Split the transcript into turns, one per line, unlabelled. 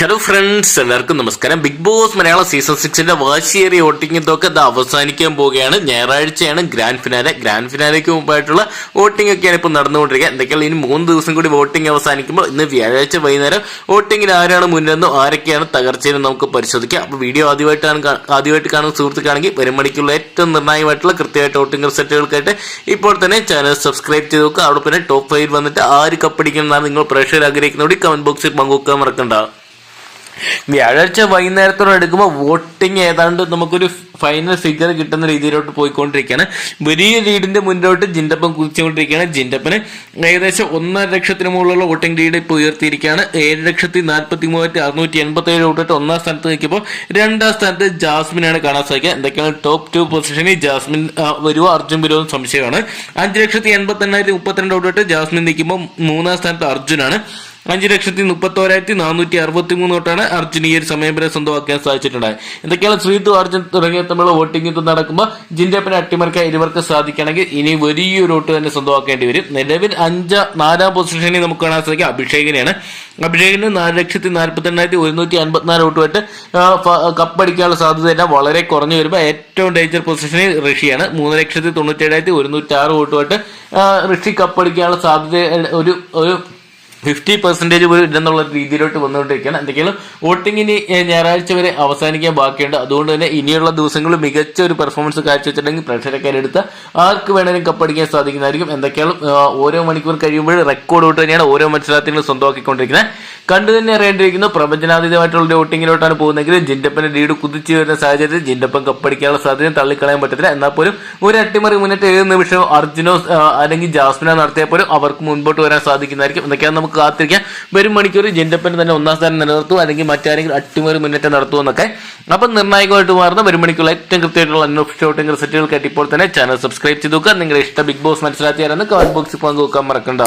Hello friends എല്ലാവർക്കും നമസ്കാരം. Bigg Boss Malayala season സിക്സിന്റെ വാശിയേറിയ വോട്ടിംഗ് ഒക്കെ അവസാനിക്കാൻ പോവുകയാണ്. ഞായറാഴ്ചയാണ് ഗ്രാൻഡ് ഫിനാലെ ഗ്രാൻഡ് ഫിനാലയ്ക്ക് മുമ്പായിട്ടുള്ള വോട്ടിംഗ് ഒക്കെയാണ് ഇപ്പോൾ നടന്നുകൊണ്ടിരിക്കുക. എന്തൊക്കെയാണ് ഇനി മൂന്ന് ദിവസം കൂടി വോട്ടിംഗ് അവസാനിക്കുമ്പോൾ ഇന്ന് വ്യാഴാഴ്ച വൈകുന്നേരം വോട്ടിംഗിൽ ആരാണ് മുന്നിലെന്നും ആരൊക്കെയാണ് തകർച്ചയെന്നും നമുക്ക് പരിശോധിക്കാം. അപ്പോൾ വീഡിയോ ആദ്യമായിട്ടാണ് ആദ്യമായിട്ട് കാണുന്ന സുഹൃത്തുക്കാണെങ്കിൽ വരുമണിക്കുള്ള ഏറ്റവും നിർണായകമായിട്ടുള്ള കൃത്യമായിട്ട് വോട്ടിംഗ് റിസൾട്ടുകൾക്കായിട്ട് ഇപ്പോൾ തന്നെ ചാനൽ സബ്സ്ക്രൈബ് ചെയ്ത് നോക്കുക. അവിടെ പിന്നെ ടോപ്പ് ഫൈവ് വന്നിട്ട് ആര് കപ്പടിക്കുന്നതാണ് നിങ്ങൾ പ്രേക്ഷകർ ആഗ്രഹിക്കുന്നതോടെ കമന്റ് ബോക്സിൽ പങ്കുവെക്കാൻ മറക്കണ്ട. വ്യാഴാഴ്ച വൈകുന്നേരത്തോടെ എടുക്കുമ്പോൾ വോട്ടിംഗ് ഏതാണ്ട് നമുക്കൊരു ഫൈനൽ ഫിഗർ കിട്ടുന്ന രീതിയിലോട്ട് പോയിക്കൊണ്ടിരിക്കുകയാണ്. വലിയ ലീഡിന്റെ മുന്നോട്ട് ജിൻഡപ്പൻ കുതിച്ചുകൊണ്ടിരിക്കുകയാണ്. ജിൻഡപ്പന് ഏകദേശം ഒന്നര ലക്ഷത്തിന് മുകളിലുള്ള വോട്ടിംഗ് ലീഡ് ഇപ്പോൾ ഉയർത്തിയിരിക്കുകയാണ്. ഏഴ് ലക്ഷത്തി നാൽപ്പത്തി മൂവായിരത്തി അറുന്നൂറ്റി എൺപത്തി ഏഴ് വോട്ടിട്ട് ഒന്നാം സ്ഥാനത്ത് നിൽക്കുമ്പോൾ രണ്ടാം സ്ഥാനത്ത് ജാസ്മിനാണ് കാണാൻ സാധിക്കുക. എന്തൊക്കെയാണ് ടോപ്പ് ടു പൊസിഷനിൽ ജാസ്മിൻ വരുമോ അർജുൻ വരുമോ എന്ന് സംശയമാണ്. അഞ്ച് ലക്ഷത്തി എൺപത്തി എണ്ണായിരത്തി മുപ്പത്തിരണ്ട് വോട്ടിട്ട് ജാസ്മിൻ നിൽക്കുമ്പോൾ മൂന്നാം സ്ഥാനത്ത് അർജുനാണ്. അഞ്ച് ലക്ഷത്തി മുപ്പത്തോരായിരത്തി നാനൂറ്റി അറുപത്തി മൂന്ന് വോട്ടാണ് അർജുൻ ഈ ഒരു സമയപരം സ്വന്തമാക്കാൻ സാധിച്ചിട്ടുണ്ടായത്. എന്തൊക്കെയാണ് ശ്രീതു അർജുൻ തുടങ്ങിയ തമ്മിലുള്ള വോട്ടിംഗ് ഇത് നടക്കുമ്പോൾ ജിൻഡപ്പിനെ അട്ടിമറിക്കാൻ ഇരുവർക്ക് സാധിക്കണമെങ്കിൽ ഇനി വലിയൊരു വോട്ട് തന്നെ സ്വന്തമാക്കേണ്ടി വരും. നിലവിൽ അഞ്ച് നാലാം പൊസിഷനിൽ നമുക്ക് കാണാൻ സാധിക്കും അഭിഷേകിനെയാണ്. അഭിഷേകിന് നാല് ലക്ഷത്തി നാൽപ്പത്തി എണ്ണായിരത്തി ഒരുന്നൂറ്റി അൻപത്തിനാല് വോട്ടുമായിട്ട് ആ, ഫ- കപ്പടിക്കാനുള്ള സാധ്യതയെല്ലാം. വളരെ കുറഞ്ഞു വരുമ്പോൾ ഏറ്റവും ഡേഞ്ചർ പൊസിഷനിൽ ഋഷിയാണ്. മൂന്ന് ലക്ഷത്തി തൊണ്ണൂറ്റി ഏഴായിരത്തി ഒരുന്നൂറ്റി ആറ് വോട്ടുമായിട്ട് ആ, ഋഷി കപ്പടിക്കാനുള്ള സാധ്യത ഒരു ഒരു ഫിഫ്റ്റി പെർസെന്റേജ് പോലും ഇല്ലെന്നുള്ള രീതിയിലോട്ട് വന്നുകൊണ്ടിരിക്കുകയാണ്. എന്തെങ്കിലും വോട്ടിങ്ങിന് ഞായറാഴ്ച വരെ അവസാനിക്കാൻ ബാക്കിയുണ്ട്. അതുകൊണ്ട് തന്നെ ഇനിയുള്ള ദിവസങ്ങളിൽ മികച്ച ഒരു പെർഫോമൻസ് കാഴ്ചവെച്ചിട്ടുണ്ടെങ്കിൽ പ്രേക്ഷകരെടുത്ത് ആർക്ക് വേണമെങ്കിലും കപ്പടിക്കാൻ സാധിക്കുന്നതായിരിക്കും. എന്തൊക്കെയാണ് ഓരോ മണിക്കൂർ കഴിയുമ്പോൾ റെക്കോർഡ് ഔട്ട് തന്നെയാണ് ഓരോ മത്സരാർത്ഥികളും സ്വന്തമാക്കിക്കൊണ്ടിരിക്കുന്നത്. കണ്ടു തന്നെ അറിയേണ്ടിയിരിക്കുന്നു. പ്രപഞ്ചനാതീതമായിട്ടുള്ള വോട്ടിങ്ങിലോട്ടാണ് പോകുന്നതെങ്കിൽ ജിൻഡപ്പന്റെ ലീഡ് കുതിച്ചു വരുന്ന സാഹചര്യത്തിൽ ജിൻഡപ്പൻ കപ്പടിക്കാനുള്ള സാധ്യത തള്ളിക്കളയാൻ പറ്റത്തില്ല. എന്നാൽ പോലും ഒരു അട്ടിമറി മുന്നിട്ട് ഏഴ് നിമിഷം അർജുനോ അല്ലെങ്കിൽ ജാസ്മിനോ നടത്തിയാൽ പോലും അവർക്ക് മുൻപോട്ട് വരാൻ സാധിക്കുന്നതായിരിക്കും. എന്നൊക്കെയാണ് നമുക്ക് കാത്തിരിക്കാം. വരും മണിക്കൂർ ജിൻഡപ്പൻ തന്നെ ഒന്നാം സ്ഥാനം നിലനിർത്തും അല്ലെങ്കിൽ മറ്റാരെങ്കിലും അട്ടിമറി മുന്നേറ്റം നടത്തുമെന്നൊക്കെ അപ്പം നിർണായകമായിട്ട് മാറുന്ന വരും മണിക്കൂർ ഏറ്റവും കൃത്യമായിട്ടുള്ള അന്വേഷിച്ച വോട്ടിംഗ് റിസൾട്ടുകൾക്കായിട്ട് കേട്ടിപ്പോൾ തന്നെ ചാനൽ സബ്സ്ക്രൈബ് ചെയ്തു നിങ്ങളുടെ ഇഷ്ട ബിഗ് ബോസ് മനസ്സിലാക്കിയാലെന്ന് കമന്റ് ബോക്സിൽ പങ്കുവെക്കാൻ മറക്കണ്ട.